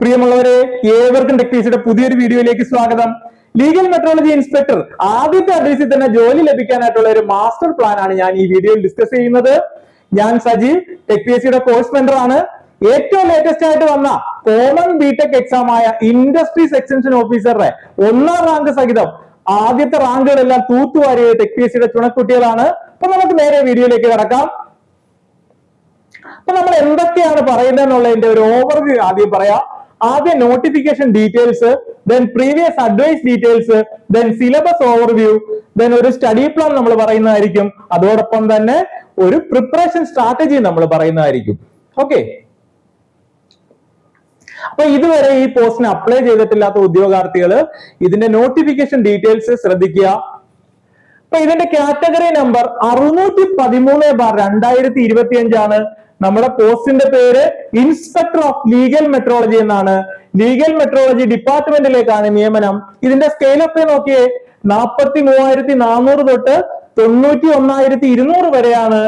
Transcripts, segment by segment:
പ്രിയമുള്ളവരെ ഏവർക്കും ടെക്നീസിയുടെ പുതിയൊരു വീഡിയോയിലേക്ക് സ്വാഗതം. ലീഗൽ മെട്രോളജി ഇൻസ്പെക്ടർ ആദ്യത്തെ അഡ്വൈസിൽ തന്നെ ജോലി ലഭിക്കാനായിട്ടുള്ള ഒരു മാസ്റ്റർ പ്ലാൻ ആണ് ഞാൻ ഈ വീഡിയോയിൽ ഡിസ്കസ് ചെയ്യുന്നത്. ഞാൻ സജീവ് ടെക് പി എസ് സിയുടെ കോഴ്സ് മെന്റർ ആണ്. ഏറ്റവും ലേറ്റസ്റ്റ് ആയിട്ട് വന്ന കോമൺ ബിടെക് എക്സാം ആയ ഇൻഡസ്ട്രീസ് എക്സ്റ്റൻഷൻ ഓഫീസറുടെ ഒന്നാം റാങ്ക് സഹിതം ആദ്യത്തെ റാങ്കുകളെല്ലാം തൂത്തുവാരിയ ടെക് പി എസ് സിയുടെ ചുണക്കുട്ടികളാണ്. അപ്പൊ നമുക്ക് നേരെ വീഡിയോയിലേക്ക് കിടക്കാം. അപ്പൊ നമ്മൾ എന്തൊക്കെയാണ് പറയുന്നത് എന്നുള്ളതിന്റെ ഒരു ഓവർവ്യൂ ആദ്യം പറയാം. ആദ്യം notification details then previous advice details then syllabus overview then ഒരു സ്റ്റഡി പ്ലാൻ നമ്മൾ പറയുന്നതായിരിക്കും. അതോടൊപ്പം തന്നെ ഒരു പ്രിപ്പറേഷൻ സ്ട്രാറ്റജി നമ്മൾ പറയുന്നതായിരിക്കും. ഓക്കെ അപ്പൊ ഇതുവരെ ഈ പോസ്റ്റിന് അപ്ലൈ ചെയ്തിട്ടില്ലാത്ത ഉദ്യോഗാർത്ഥികൾ ഇതിന്റെ നോട്ടിഫിക്കേഷൻ ഡീറ്റെയിൽസ് ശ്രദ്ധിക്കുക. അപ്പൊ ഇതിന്റെ കാറ്റഗറി നമ്പർ അറുന്നൂറ്റി പതിമൂന്ന് ബാർ രണ്ടായിരത്തി ഇരുപത്തി അഞ്ചാണ് നമ്മുടെ പോസ്റ്റിന്റെ പേര് ഇൻസ്പെക്ടർ ഓഫ് ലീഗൽ മെട്രോളജി എന്നാണ്. ലീഗൽ മെട്രോളജി ഡിപ്പാർട്ട്മെന്റിലേക്കാണ് നിയമനം. ഇതിന്റെ സ്കെയിൽ ഓഫ് പേ നോക്കിയേ നാൽപ്പത്തി മൂവായിരത്തി നാനൂറ് തൊട്ട് തൊണ്ണൂറ്റി ഒന്നായിരത്തി ഇരുന്നൂറ് വരെയാണ്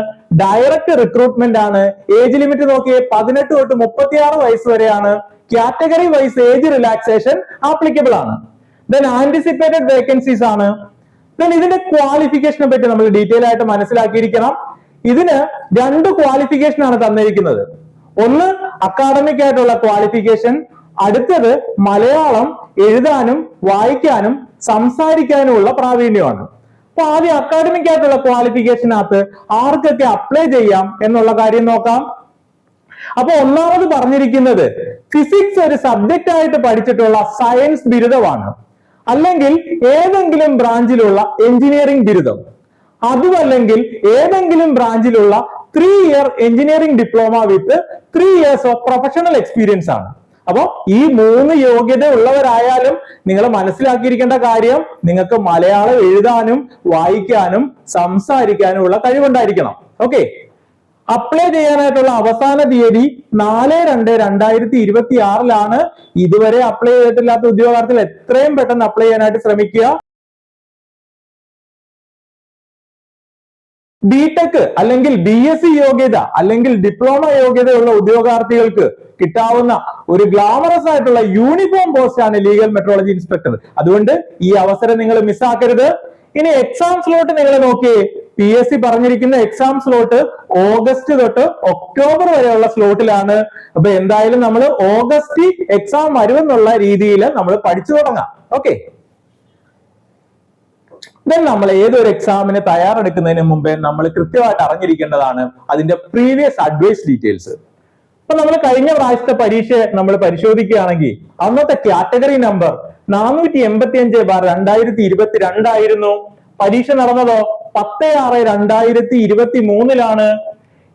ഡയറക്റ്റ് റിക്രൂട്ട്മെന്റ് ആണ്. ഏജ് ലിമിറ്റ് നോക്കിയേ പതിനെട്ട് തൊട്ട് മുപ്പത്തിയാറ് വയസ്സ് വരെയാണ്. Category wise age relaxation applicable ആണ്. ദെൻ ആന്റിസിപ്പേറ്റഡ് വേക്കൻസീസ് ആണ്. ദെൻ ഇതിന്റെ ക്വാളിഫിക്കേഷനെ പറ്റി നമ്മൾ ഡീറ്റെയിൽ ആയിട്ട് മനസ്സിലാക്കിയിരിക്കണം. ഇതിന് രണ്ട് ക്വാളിഫിക്കേഷൻ ആണ് തന്നിരിക്കുന്നത്. ഒന്ന് അക്കാഡമിക് ആയിട്ടുള്ള ക്വാളിഫിക്കേഷൻ അടുത്തത് മലയാളം എഴുതാനും വായിക്കാനും സംസാരിക്കാനുമുള്ള പ്രാവീണ്യമാണ്. അപ്പൊ ആദ്യം അക്കാഡമിക് ആയിട്ടുള്ള ക്വാളിഫിക്കേഷനകത്ത് ആർക്കൊക്കെ അപ്ലൈ ചെയ്യാം എന്നുള്ള കാര്യം നോക്കാം. അപ്പൊ ഒന്നാമത് പറഞ്ഞിരിക്കുന്നത് ഫിസിക്സ് ഒരു സബ്ജക്റ്റ് ആയിട്ട് പഠിച്ചിട്ടുള്ള സയൻസ് ബിരുദമാണ്. അല്ലെങ്കിൽ ഏതെങ്കിലും ബ്രാഞ്ചിലുള്ള എഞ്ചിനീയറിംഗ് ബിരുദം. അതുമല്ലെങ്കിൽ ഏതെങ്കിലും ബ്രാഞ്ചിലുള്ള three year engineering diploma with three years of professional experience ആണ്. അപ്പോൾ ഈ മൂന്ന് യോഗ്യത ഉള്ളവരായാലും നിങ്ങൾ മനസ്സിലാക്കിയിരിക്കേണ്ട കാര്യം നിങ്ങൾക്ക് മലയാളം എഴുതാനും വായിക്കാനും സംസാരിക്കാനും ഉള്ള കഴിവുണ്ടായിരിക്കണം. ഓക്കെ അപ്ലൈ ചെയ്യാനായിട്ടുള്ള അവസാന തീയതി നാല് രണ്ട് രണ്ടായിരത്തി ഇരുപത്തി ആറിലാണ് ഇതുവരെ അപ്ലൈ ചെയ്തിട്ടില്ലാത്ത ഉദ്യോഗാർത്ഥികൾ എത്രയും പെട്ടെന്ന് അപ്ലൈ ചെയ്യാനായിട്ട് ശ്രമിക്കുക. ബിടെക് അല്ലെങ്കിൽ ബി എസ് സി യോഗ്യത അല്ലെങ്കിൽ ഡിപ്ലോമ യോഗ്യതയുള്ള ഉദ്യോഗാർത്ഥികൾക്ക് കിട്ടാവുന്ന ഒരു ഗ്ലാമറസ് ആയിട്ടുള്ള യൂണിഫോം പോസ്റ്റ് ആണ് ലീഗൽ മെട്രോളജി ഇൻസ്പെക്ടർ അതുകൊണ്ട് ഈ അവസരം നിങ്ങൾ മിസ്സാക്കരുത് ഇനി എക്സാം സ്ലോട്ട് നിങ്ങൾ നോക്കിയേ. പി എസ് സി പറഞ്ഞിരിക്കുന്ന എക്സാം സ്ലോട്ട് ഓഗസ്റ്റ് തൊട്ട് ഒക്ടോബർ വരെയുള്ള സ്ലോട്ടിലാണ് അപ്പൊ എന്തായാലും നമ്മൾ ഓഗസ്റ്റ് എക്സാം വരുമെന്നുള്ള രീതിയിൽ നമ്മൾ പഠിച്ചു തുടങ്ങാം. ഓക്കെ ദെൻ നമ്മൾ ഏതൊരു എക്സാമിന് തയ്യാറെടുക്കുന്നതിന് മുമ്പേ നമ്മൾ കൃത്യമായിട്ട് അറിഞ്ഞിരിക്കേണ്ടതാണ് അതിന്റെ പ്രീവിയസ് അഡ്വൈസ് ഡീറ്റെയിൽസ് അപ്പൊ നമ്മൾ കഴിഞ്ഞ പ്രാവശ്യത്തെ പരീക്ഷ നമ്മൾ പരിശോധിക്കുകയാണെങ്കിൽ അന്നത്തെ കാറ്റഗറി നമ്പർ നാനൂറ്റി എൺപത്തി അഞ്ച് ബാർ രണ്ടായിരത്തി ഇരുപത്തി രണ്ടായിരുന്നു പരീക്ഷ നടന്നതോ പത്ത് ആറ് രണ്ടായിരത്തി ഇരുപത്തി മൂന്നിലാണ്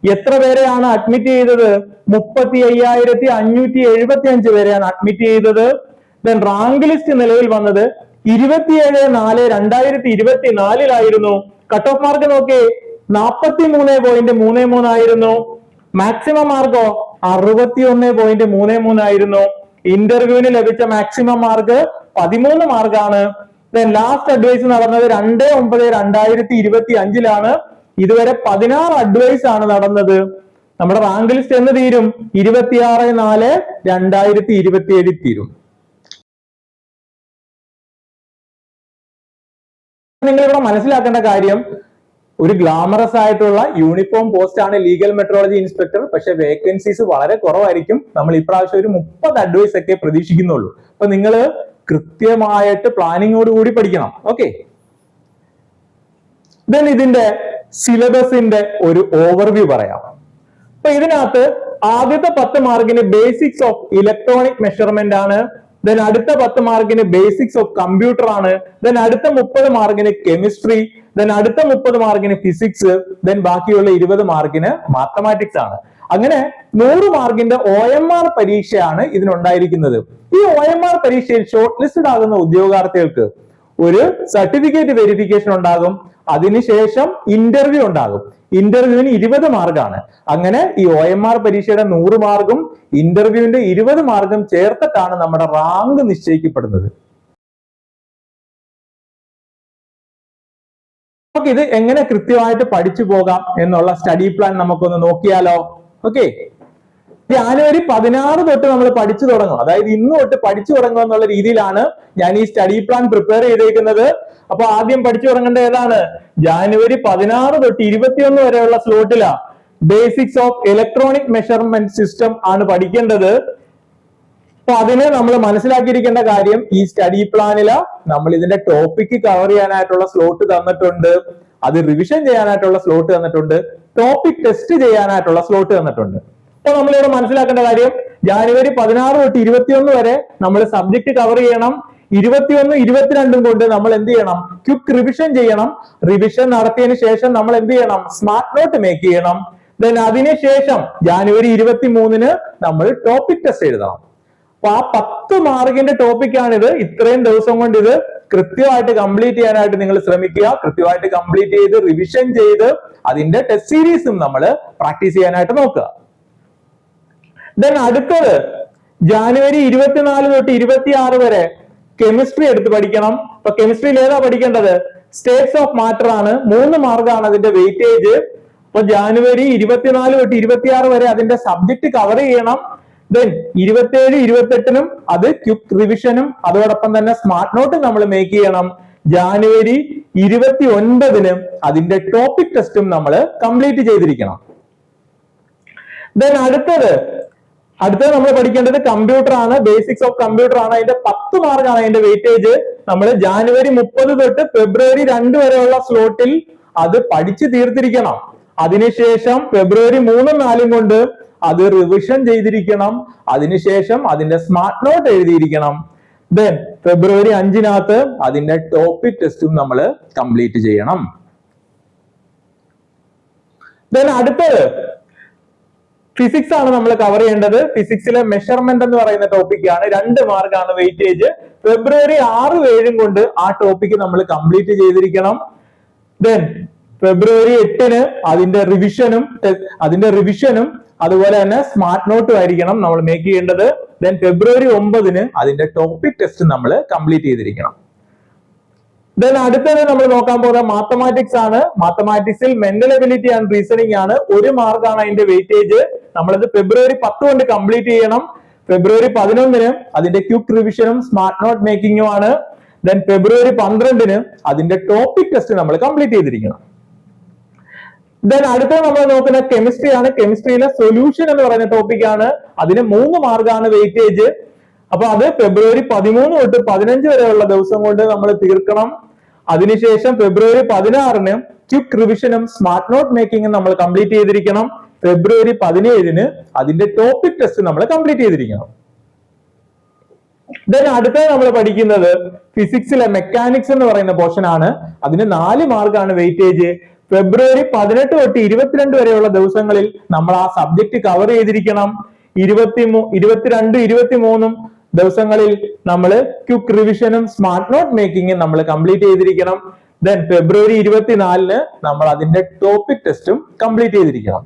എത്ര പേരെയാണ് അഡ്മിറ്റ് ചെയ്തത്? മുപ്പത്തി അയ്യായിരത്തി അഞ്ഞൂറ്റി എഴുപത്തി അഞ്ച് പേരെയാണ് അഡ്മിറ്റ് ചെയ്തത്. ദെൻ റാങ്ക് ലിസ്റ്റ് നിലവിൽ വന്നത് ഇരുപത്തിയേഴ് നാല് രണ്ടായിരത്തി ഇരുപത്തി നാലിലായിരുന്നു കട്ട് ഓഫ് മാർക്ക് നോക്കി. നാൽപ്പത്തി മൂന്ന് പോയിന്റ് മൂന്ന് മൂന്നായിരുന്നു. മാക്സിമം മാർക്കോ അറുപത്തി ഒന്ന് പോയിന്റ് മൂന്ന് മൂന്നായിരുന്നു. ഇന്റർവ്യൂവിന് ലഭിച്ച മാക്സിമം മാർക്ക് പതിമൂന്ന് മാർക്കാണ് ലാസ്റ്റ് അഡ്വൈസ് നടന്നത് രണ്ട് ഒമ്പത് രണ്ടായിരത്തി ഇരുപത്തി അഞ്ചിലാണ് ഇതുവരെ പതിനാറ് അഡ്വൈസ് ആണ് നടന്നത്. നമ്മുടെ റാങ്ക് ലിസ്റ്റ് എന്ന് തീരും. ഇരുപത്തിയാറ് നാല് രണ്ടായിരത്തി ഇരുപത്തി ഏഴിൽ തീരും. നിങ്ങൾ ഇവിടെ മനസ്സിലാക്കേണ്ട കാര്യം ഒരു ഗ്ലാമറസ് ആയിട്ടുള്ള യൂണിഫോം പോസ്റ്റ് ആണ് ലീഗൽ മെട്രോളജി ഇൻസ്പെക്ടർ പക്ഷെ വേക്കൻസീസ് വളരെ കുറവായിരിക്കും. നമ്മൾ ഇപ്രാവശ്യം ഒരു മുപ്പത് അഡ്വൈസ് ഒക്കെ പ്രതീക്ഷിക്കുന്നുള്ളൂ. അപ്പൊ നിങ്ങൾ കൃത്യമായിട്ട് പ്ലാനിങ്ങോട് കൂടി പഠിക്കണം. ഓക്കെ ദെൻ ഇതിന്റെ സിലബസിന്റെ ഒരു ഓവർവ്യൂ പറയാം. അപ്പൊ ഇതിനകത്ത് ആദ്യത്തെ പത്ത് മാർക്കിന് ബേസിക്സ് ഓഫ് ഇലക്ട്രോണിക് മെഷർമെന്റ് ആണ്. ദെൻ അടുത്ത പത്ത് മാർക്കിന് ബേസിക്സ് ഓഫ് കമ്പ്യൂട്ടർ ആണ്. ദെൻ അടുത്ത മുപ്പത് മാർക്കിന് കെമിസ്ട്രി ദെൻ അടുത്ത മുപ്പത് മാർക്കിന് ഫിസിക്സ് ദെൻ ബാക്കിയുള്ള ഇരുപത് മാർക്കിന് മാത്തമാറ്റിക്സ് ആണ്. അങ്ങനെ നൂറ് മാർക്കിന്റെ ഒ എം ആർ പരീക്ഷയാണ് ഇതിനുണ്ടായിരിക്കുന്നത്. ഈ ഒ എം ആർ പരീക്ഷയിൽ ഷോർട്ട് ലിസ്റ്റഡ് ആകുന്ന ഉദ്യോഗാർത്ഥികൾക്ക് ഒരു സർട്ടിഫിക്കറ്റ് വെരിഫിക്കേഷൻ ഉണ്ടാകും. അതിനുശേഷം ഇന്റർവ്യൂ ഉണ്ടാകും. ഇന്റർവ്യൂവിന് ഇരുപത് മാർക്കാണ് അങ്ങനെ ഈ ഒ എം ആർ പരീക്ഷയുടെ നൂറ് മാർക്കും ഇന്റർവ്യൂവിന്റെ ഇരുപത് മാർഗം ചേർത്തിട്ടാണ് നമ്മുടെ റാങ്ക് നിശ്ചയിക്കപ്പെടുന്നത്. നമുക്ക് ഇത് എങ്ങനെ കൃത്യമായിട്ട് പഠിച്ചു പോകാം എന്നുള്ള സ്റ്റഡി പ്ലാൻ നമുക്കൊന്ന് നോക്കിയാലോ? ഓക്കെ ജാനുവരി പതിനാറ് തൊട്ട് നമ്മൾ പഠിച്ചു തുടങ്ങും അതായത് ഇന്ന് തൊട്ട് പഠിച്ചു തുടങ്ങുക എന്നുള്ള രീതിയിലാണ് ഞാൻ ഈ സ്റ്റഡി പ്ലാൻ പ്രിപ്പയർ ചെയ്തേക്കുന്നത്. അപ്പൊ ആദ്യം പഠിച്ചു തുടങ്ങേണ്ട ഏതാണ്? ജാനുവരി പതിനാറ് തൊട്ട് ഇരുപത്തിയൊന്ന് വരെയുള്ള സ്ലോട്ടിലാ. Basics of electronic measurement system ആണ് പഠിക്കേണ്ടത്. അപ്പൊ അതിന് നമ്മൾ മനസ്സിലാക്കിയിരിക്കേണ്ട കാര്യം ഈ സ്റ്റഡി പ്ലാനില നമ്മൾ ഇതിന്റെ ടോപ്പിക്ക് കവർ ചെയ്യാനായിട്ടുള്ള സ്ലോട്ട് തന്നിട്ടുണ്ട്. അത് റിവിഷൻ ചെയ്യാനായിട്ടുള്ള സ്ലോട്ട് തന്നിട്ടുണ്ട്. ടോപ്പിക് ടെസ്റ്റ് ചെയ്യാനായിട്ടുള്ള സ്ലോട്ട് തന്നിട്ടുണ്ട്. അപ്പൊ നമ്മളിവിടെ മനസ്സിലാക്കേണ്ട കാര്യം ജാനുവരി പതിനാറ് തൊട്ട് ഇരുപത്തിയൊന്ന് വരെ നമ്മൾ സബ്ജക്ട് കവർ ചെയ്യണം. ഇരുപത്തിയൊന്ന് ഇരുപത്തിരണ്ടും കൊണ്ട് നമ്മൾ എന്ത് ചെയ്യണം? ക്വിക്ക് റിവിഷൻ ചെയ്യണം. റിവിഷൻ നടത്തിയതിനു ശേഷം നമ്മൾ എന്ത് ചെയ്യണം? സ്മാർട്ട് നോട്ട് മേക്ക് ചെയ്യണം. ദെൻ അതിനുശേഷം ജാനുവരി ഇരുപത്തി മൂന്നിന് നമ്മൾ ടോപ്പിക് ടെസ്റ്റ് എഴുതണം. അപ്പൊ ആ പത്ത് മാർക്കിന്റെ ടോപ്പിക്കാണിത് ഇത്രയും ദിവസം കൊണ്ട് ഇത് കൃത്യമായിട്ട് കംപ്ലീറ്റ് ചെയ്യാനായിട്ട് നിങ്ങൾ ശ്രമിക്കുക. കൃത്യമായിട്ട് കംപ്ലീറ്റ് ചെയ്ത് റിവിഷൻ ചെയ്ത് അതിന്റെ ടെസ്റ്റ് സീരീസും നമ്മൾ പ്രാക്ടീസ് ചെയ്യാനായിട്ട് നോക്കുക. ദെൻ അടുത്തത് ജാനുവരി ഇരുപത്തിനാല് തൊട്ട് ഇരുപത്തി ആറ് വരെ കെമിസ്ട്രി എടുത്ത് പഠിക്കണം. അപ്പൊ കെമിസ്ട്രിയിൽ ഏതാ പഠിക്കേണ്ടത്? സ്റ്റേറ്റ്സ് ഓഫ് മാറ്റർ ആണ്. മൂന്ന് മാർക്കാണ് അതിന്റെ വെയിറ്റേജ് അപ്പൊ ജാനുവരി ഇരുപത്തിനാല് തൊട്ട് ഇരുപത്തിയാറ് വരെ അതിന്റെ സബ്ജക്ട് കവർ ചെയ്യണം. ദെൻ ഇരുപത്തിയേഴ് ഇരുപത്തെട്ടിനും അത് ക്യുക്ക് റിവിഷനും അതോടൊപ്പം തന്നെ സ്മാർട്ട് നോട്ടും നമ്മൾ മേക്ക് ചെയ്യണം. ജാനുവരി ഇരുപത്തി ഒൻപതിന് അതിന്റെ ടോപ്പിക് ടെസ്റ്റും നമ്മൾ കംപ്ലീറ്റ് ചെയ്തിരിക്കണം. ദെൻ അടുത്തത് അടുത്തത് നമ്മൾ പഠിക്കേണ്ടത് കമ്പ്യൂട്ടർ ആണ്. ബേസിക്സ് ഓഫ് കമ്പ്യൂട്ടർ ആണ്. അതിന്റെ പത്ത് മാർക്കാണ് അതിന്റെ വെയിറ്റേജ് നമ്മൾ ജാനുവരി മുപ്പത് തൊട്ട് ഫെബ്രുവരി രണ്ട് വരെയുള്ള സ്ലോട്ടിൽ അത് പഠിച്ചു തീർത്തിരിക്കണം. അതിനുശേഷം ഫെബ്രുവരി മൂന്നും നാലും കൊണ്ട് അത് റിവിഷൻ ചെയ്തിരിക്കണം. അതിനുശേഷം അതിന്റെ സ്മാർട്ട് നോട്ട് എഴുതിയിരിക്കണം. ദെൻ ഫെബ്രുവരി അഞ്ചിനകത്ത് അതിന്റെ ടോപ്പിക് ടെസ്റ്റും നമ്മൾ കംപ്ലീറ്റ് ചെയ്യണം. ദെൻ അടുത്തത് ഫിസിക്സ് ആണ് നമ്മൾ കവർ ചെയ്യേണ്ടത്. ഫിസിക്സിലെ മെഷർമെന്റ് എന്ന് പറയുന്ന ടോപ്പിക്കാണ് രണ്ട് മാർക്കാണ് വെയിറ്റേജ് ഫെബ്രുവരി ആറും ഏഴും കൊണ്ട് ആ ടോപ്പിക്ക് നമ്മൾ കംപ്ലീറ്റ് ചെയ്തിരിക്കണം. ദെൻ ഫെബ്രുവരി എട്ടിന് അതിന്റെ റിവിഷനും അതിന്റെ റിവിഷനും അതുപോലെ തന്നെ സ്മാർട്ട് നോട്ടും ആയിരിക്കണം നമ്മൾ മേക്ക് ചെയ്യേണ്ടത്. ദെൻ ഫെബ്രുവരി ഒമ്പതിന് അതിന്റെ ടോപ്പിക് ടെസ്റ്റ് നമ്മൾ കംപ്ലീറ്റ് ചെയ്തിരിക്കണം. ദെൻ അടുത്തത് നമ്മൾ നോക്കാൻ പോകുന്ന മാത്തമാറ്റിക്സ് ആണ്. മാത്തമാറ്റിക്സിൽ മെന്റൽ എബിലിറ്റി ആൻഡ് റീസണിങ് ആണ്. ഒരു മാർക്കാണ് അതിന്റെ വെയിറ്റേജ് നമ്മളത് ഫെബ്രുവരി പത്ത് കൊണ്ട് കംപ്ലീറ്റ് ചെയ്യണം. ഫെബ്രുവരി പതിനൊന്നിന് അതിന്റെ ക്യൂക്ക് റിവിഷനും സ്മാർട്ട് നോട്ട് മേക്കിങ്ങും ആണ്. ദെൻ ഫെബ്രുവരി പന്ത്രണ്ടിന് അതിന്റെ ടോപ്പിക് ടെസ്റ്റ് നമ്മൾ കംപ്ലീറ്റ് ചെയ്തിരിക്കണം. ദെൻ അടുത്ത നമ്മൾ നോക്കുന്ന കെമിസ്ട്രി ആണ്. കെമിസ്ട്രിയിലെ സൊല്യൂഷൻ എന്ന് പറയുന്ന ടോപ്പിക് ആണ്. അതിന് മൂന്ന് മാർക്കാണ് വെയിറ്റേജ് അപ്പൊ അത് ഫെബ്രുവരി പതിമൂന്ന് തൊട്ട് പതിനഞ്ച് വരെയുള്ള ദിവസം കൊണ്ട് നമ്മൾ തീർക്കണം. അതിനുശേഷം ഫെബ്രുവരി പതിനാറിന് ക്യുക്ക് റിവിഷനും സ്മാർട്ട് നോട്ട് മേക്കിങ്ങും നമ്മൾ കംപ്ലീറ്റ് ചെയ്തിരിക്കണം. ഫെബ്രുവരി പതിനേഴിന് അതിന്റെ ടോപ്പിക് ടെസ്റ്റ് നമ്മൾ കംപ്ലീറ്റ് ചെയ്തിരിക്കണം. ദെൻ അടുത്തത് നമ്മൾ പഠിക്കുന്നത് ഫിസിക്സിലെ മെക്കാനിക്സ് എന്ന് പറയുന്ന പോർഷൻ ആണ്. അതിന് നാല് മാർക്കാണ് വെയിറ്റേജ് ഫെബ്രുവരി പതിനെട്ട് തൊട്ട് ഇരുപത്തിരണ്ട് വരെയുള്ള ദിവസങ്ങളിൽ നമ്മൾ ആ സബ്ജക്ട് കവർ ചെയ്തിരിക്കണം. ഇരുപത്തി മൂ ഇരുപത്തിരണ്ട് ഇരുപത്തി മൂന്നും ദിവസങ്ങളിൽ നമ്മൾ ക്യുക്ക് റിവിഷനും സ്മാർട്ട് നോട്ട് മേക്കിങ്ങും നമ്മൾ കംപ്ലീറ്റ് ചെയ്തിരിക്കണം. ദെൻ ഫെബ്രുവരി ഇരുപത്തിനാലിന് നമ്മൾ അതിന്റെ ടോപ്പിക് ടെസ്റ്റും കംപ്ലീറ്റ് ചെയ്തിരിക്കണം.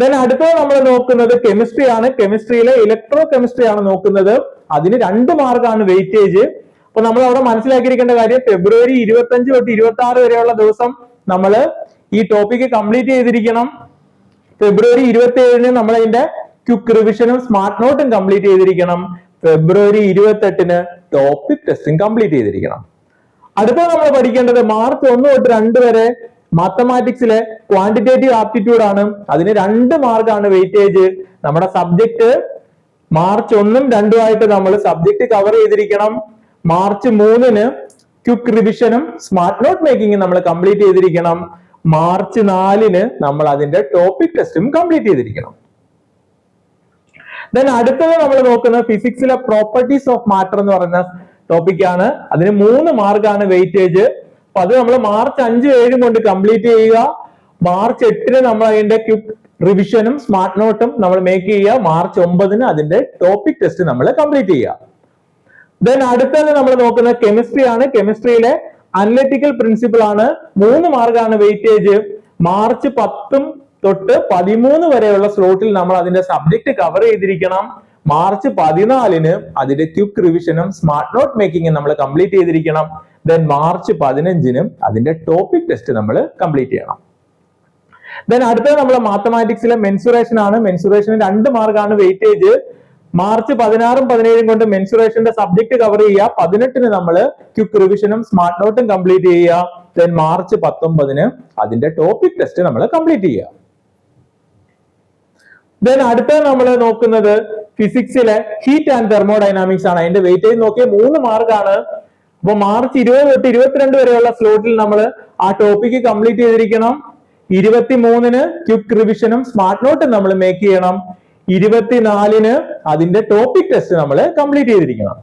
ദെൻ അടുത്തത് നമ്മൾ നോക്കുന്നത് കെമിസ്ട്രി ആണ്. കെമിസ്ട്രിയിലെ ഇലക്ട്രോ കെമിസ്ട്രി ആണ് നോക്കുന്നത്. അതിന് രണ്ട് മാർക്കാണ് വെയിറ്റേജ് അപ്പൊ നമ്മൾ അവിടെ മനസ്സിലാക്കിയിരിക്കേണ്ട കാര്യം ഫെബ്രുവരി ഇരുപത്തി അഞ്ച് തൊട്ട് ഇരുപത്തി ആറ് വരെയുള്ള ദിവസം നമ്മൾ ഈ ടോപ്പിക്ക് കംപ്ലീറ്റ് ചെയ്തിരിക്കണം. ഫെബ്രുവരി ഇരുപത്തി ഏഴിന് നമ്മൾ അതിന്റെ ക്യുക്ക് റിവിഷനും സ്മാർട്ട് നോട്ടും കംപ്ലീറ്റ് ചെയ്തിരിക്കണം. ഫെബ്രുവരി ഇരുപത്തെട്ടിന് ടോപ്പിക് ടെസ്റ്റും കംപ്ലീറ്റ് ചെയ്തിരിക്കണം. അടുത്ത നമ്മൾ പഠിക്കേണ്ടത് മാർച്ച് ഒന്ന് തൊട്ട് രണ്ട് വരെ മാത്തമാറ്റിക്സിലെ ക്വാണ്ടിറ്റേറ്റീവ് ആപ്റ്റിറ്റ്യൂഡ് ആണ്. അതിന് രണ്ട് മാർക്കാണ് വെയിറ്റേജ് നമ്മുടെ സബ്ജക്ട് മാർച്ച് ഒന്നും രണ്ടും ആയിട്ട് നമ്മൾ സബ്ജക്ട് കവർ ചെയ്തിരിക്കണം. മാർച്ച് മൂന്നിന് ക്യുക്ക് റിവിഷനും സ്മാർട്ട് നോട്ട് മേക്കിങ്ങും നമ്മൾ കംപ്ലീറ്റ് ചെയ്തിരിക്കണം. മാർച്ച് നാലിന് നമ്മൾ അതിന്റെ ടോപ്പിക് ടെസ്റ്റും കംപ്ലീറ്റ് ചെയ്തിരിക്കണം. ദെൻ അടുത്തത് നമ്മൾ നോക്കുന്നത് ഫിസിക്സിലെ പ്രോപ്പർട്ടീസ് ഓഫ് മാറ്റർ എന്ന് പറയുന്ന ടോപ്പിക്കാണ് അതിന് മൂന്ന് മാർക്കാണ് വെയിറ്റേജ് അപ്പൊ അത് നമ്മൾ മാർച്ച് അഞ്ച് ഏഴും കൊണ്ട് കംപ്ലീറ്റ് ചെയ്യുക. മാർച്ച് എട്ടിന് നമ്മൾ അതിന്റെ ക്വിക്ക് റിവിഷനും സ്മാർട്ട് നോട്ടും നമ്മൾ മേക്ക് ചെയ്യുക. മാർച്ച് ഒമ്പതിന് അതിന്റെ ടോപ്പിക് ടെസ്റ്റ് നമ്മൾ കംപ്ലീറ്റ് ചെയ്യുക. ദെൻ അടുത്തത് നമ്മൾ നോക്കുന്ന കെമിസ്ട്രി ആണ്. കെമിസ്ട്രിയിലെ അനലറ്റിക്കൽ പ്രിൻസിപ്പിൾ ആണ്. മൂന്ന് മാർക്കാണ് വെയിറ്റേജ് മാർച്ച് പത്തും തൊട്ട് പതിമൂന്ന് വരെയുള്ള സ്ലോട്ടിൽ നമ്മൾ അതിന്റെ സബ്ജക്ട് കവർ ചെയ്തിരിക്കണം. മാർച്ച് പതിനാലിന് അതിന്റെ ക്യുക്ക് റിവിഷനും സ്മാർട്ട് നോട്ട് മേക്കിങ്ങും നമ്മൾ കംപ്ലീറ്റ് ചെയ്തിരിക്കണം. ദെൻ മാർച്ച് പതിനഞ്ചിനും അതിന്റെ ടോപ്പിക് ടെസ്റ്റ് നമ്മൾ കംപ്ലീറ്റ് ചെയ്യണം. ദെൻ അടുത്തത് നമ്മൾ മാത്തമാറ്റിക്സിലെ മെൻസുറേഷൻ ആണ്. മെൻസുറേഷന് രണ്ട് മാർക്കാണ് വെയിറ്റേജ് മാർച്ച് പതിനാറും പതിനേഴും കൊണ്ട് മെൻസുറേഷന്റെ സബ്ജക്ട് കവർ ചെയ്യുക. പതിനെട്ടിന് നമ്മൾ ക്യുക്ക് റിവിഷനും സ്മാർട്ട് നോട്ടും കംപ്ലീറ്റ് ചെയ്യുക. ദെൻ മാർച്ച് പത്തൊമ്പതിന് അതിന്റെ ടോപ്പിക് ടെസ്റ്റ് നമ്മൾ കംപ്ലീറ്റ് ചെയ്യുക. ദെൻ അടുത്തത് നമ്മൾ നോക്കുന്നത് ഫിസിക്സിലെ ഹീറ്റ് ആൻഡ് തെർമോഡൈനാമിക്സ് ആണ്. അതിന്റെ വെയിറ്റേജ് നോക്കിയ മൂന്ന് മാർക്കാണ് അപ്പൊ മാർച്ച് ഇരുപത് തൊട്ട് ഇരുപത്തിരണ്ട് വരെയുള്ള സ്ലോട്ടിൽ നമ്മൾ ആ ടോപ്പിക്ക് കംപ്ലീറ്റ് ചെയ്തിരിക്കണം. ഇരുപത്തി മൂന്നിന് ക്വിക്ക് റിവിഷനും സ്മാർട്ട് നോട്ടും നമ്മൾ മേക്ക് ചെയ്യണം. ഇരുപത്തിനാലിന് അതിന്റെ ടോപ്പിക് ടെസ്റ്റ് നമ്മൾ കംപ്ലീറ്റ് ചെയ്തിരിക്കണം.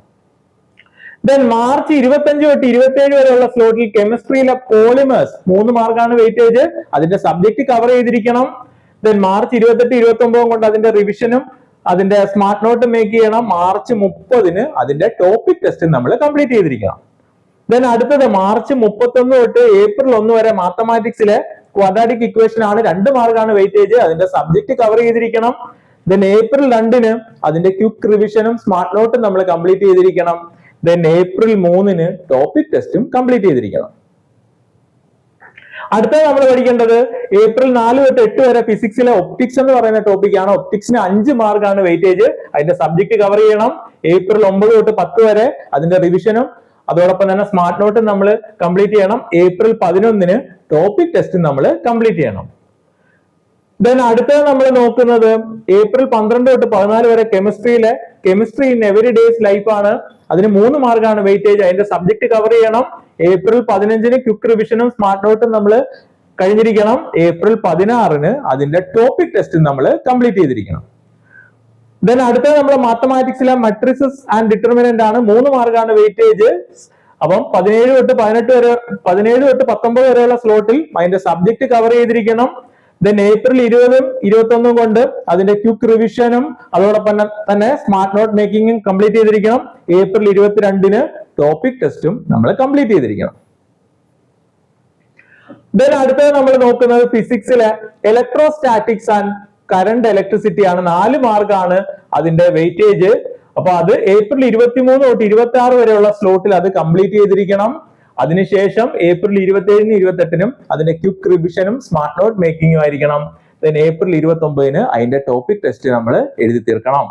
ദെൻ മാർച്ച് ഇരുപത്തഞ്ച് തൊട്ട് ഇരുപത്തിയേഴ് വരെയുള്ള സ്ലോട്ടിൽ കെമിസ്ട്രിയിലെ പോളിമേഴ്സ് മൂന്ന് മാർക്കാണ് വെയിറ്റേജ് അതിന്റെ സബ്ജക്ട് കവർ ചെയ്തിരിക്കണം. ദെൻ മാർച്ച് ഇരുപത്തെട്ട് ഇരുപത്തി ഒമ്പതും കൊണ്ട് അതിന്റെ റിവിഷനും അതിന്റെ സ്മാർട്ട് നോട്ട് മേക്ക് ചെയ്യണം. മാർച്ച് മുപ്പതിന് അതിന്റെ ടോപ്പിക് ടെസ്റ്റ് നമ്മൾ കംപ്ലീറ്റ് ചെയ്തിരിക്കണം. ദെൻ അടുത്തത് മാർച്ച് മുപ്പത്തൊന്ന് തൊട്ട് ഏപ്രിൽ ഒന്ന് വരെ മാത്തമാറ്റിക്സിലെ ക്വാഡ്രാറ്റിക് ഇക്വേഷൻ ആണ് രണ്ട് മാർക്കാണ് വെയിറ്റേജ് അതിന്റെ സബ്ജക്ട് കവർ ചെയ്തിരിക്കണം. ദെൻ ഏപ്രിൽ രണ്ടിന് അതിന്റെ ക്യുക്ക് റിവിഷനും സ്മാർട്ട് നോട്ടും നമ്മൾ കംപ്ലീറ്റ് ചെയ്തിരിക്കണം. ദെൻ ഏപ്രിൽ മൂന്നിന് ടോപ്പിക് ടെസ്റ്റും കംപ്ലീറ്റ് ചെയ്തിരിക്കണം. അടുത്തത് നമ്മൾ പഠിക്കേണ്ടത് ഏപ്രിൽ നാല് തൊട്ട് എട്ട് വരെ ഫിസിക്സിലെ ഒപ്റ്റിക്സ് എന്ന് പറയുന്ന ടോപ്പിക്കാണ് ഒപ്റ്റിക്സിന് അഞ്ച് മാർക്കാണ് വെയിറ്റേജ് അതിന്റെ സബ്ജക്ട് കവർ ചെയ്യണം. ഏപ്രിൽ ഒമ്പത് തൊട്ട് പത്ത് വരെ അതിന്റെ റിവിഷനും അതോടൊപ്പം തന്നെ സ്മാർട്ട് നോട്ടും നമ്മൾ കംപ്ലീറ്റ് ചെയ്യണം. ഏപ്രിൽ പതിനൊന്നിന് ടോപ്പിക് ടെസ്റ്റ് നമ്മൾ കംപ്ലീറ്റ് ചെയ്യണം. ദെൻ അടുത്തത് നമ്മൾ നോക്കുന്നത് ഏപ്രിൽ പന്ത്രണ്ട് തൊട്ട് പതിനാല് വരെ കെമിസ്ട്രിയിലെ chemistry in every days life ആണ്. അതിന് മൂന്ന് മാർക്കാണ് വെയിറ്റേജ് അതിന്റെ സബ്ജക്ട് കവർ ചെയ്യണം. ഏപ്രിൽ പതിനഞ്ചിന് ക്യുക്ക് റിവിഷനും സ്മാർട്ട് നോട്ടും നമ്മൾ കഴിഞ്ഞിരിക്കണം. ഏപ്രിൽ പതിനാറിന് അതിന്റെ ടോപ്പിക് ടെസ്റ്റ് നമ്മൾ കംപ്ലീറ്റ് ചെയ്തിരിക്കണം. ദെൻ അടുത്തത് നമ്മൾ മാത്തമാറ്റിക്സിലെ മെട്രിസസ് ആൻഡ് ഡിറ്റർമിനന്റ് ആണ്. മൂന്ന് മാർക്കാണ് വെയിറ്റേജ് അപ്പം പതിനേഴ് തൊട്ട് പതിനെട്ട് വരെ പതിനേഴ് തൊട്ട് പത്തൊമ്പത് വരെയുള്ള സ്ലോട്ടിൽ അതിന്റെ സബ്ജക്ട് കവർ ചെയ്തിരിക്കണം. ദെൻ ഏപ്രിൽ ഇരുപതും ഇരുപത്തി ഒന്നും കൊണ്ട് അതിന്റെ ക്യുക്ക് റിവിഷനും അതോടൊപ്പം തന്നെ- സ്മാർട്ട് നോട്ട് മേക്കിങ്ങും കംപ്ലീറ്റ് ചെയ്തിരിക്കണം. ഏപ്രിൽ ഇരുപത്തിരണ്ടിന് ടോപ്പിക് ടെസ്റ്റും നമ്മൾ കംപ്ലീറ്റ് ചെയ്തിരിക്കണം. ദെൻ അടുത്തത് നമ്മൾ നോക്കുന്നത് ഫിസിക്സിലെ ഇലക്ട്രോസ്റ്റാറ്റിക്സ് ആൻഡ് കറണ്ട് ഇലക്ട്രിസിറ്റി ആണ്. നാല് മാർക്കാണ് അതിന്റെ വെയിറ്റേജ് അപ്പൊ അത് ഏപ്രിൽ ഇരുപത്തി മൂന്ന് തൊട്ട് ഇരുപത്തി ആറ് വരെയുള്ള സ്ലോട്ടിൽ അത് കംപ്ലീറ്റ് ചെയ്തിരിക്കണം. അതിനുശേഷം ഏപ്രിൽ ഇരുപത്തി ഏഴിനും ഇരുപത്തെട്ടിനും അതിന്റെ ക്യുക്ക് റിവിഷനും സ്മാർട്ട് നോട്ട് മേക്കിംഗും ആയിരിക്കണം. ദെൻ ഏപ്രിൽ ഇരുപത്തി ഒമ്പതിന് അതിന്റെ ടോപ്പിക് ടെസ്റ്റ് നമ്മൾ എഴുതി തീർക്കണം.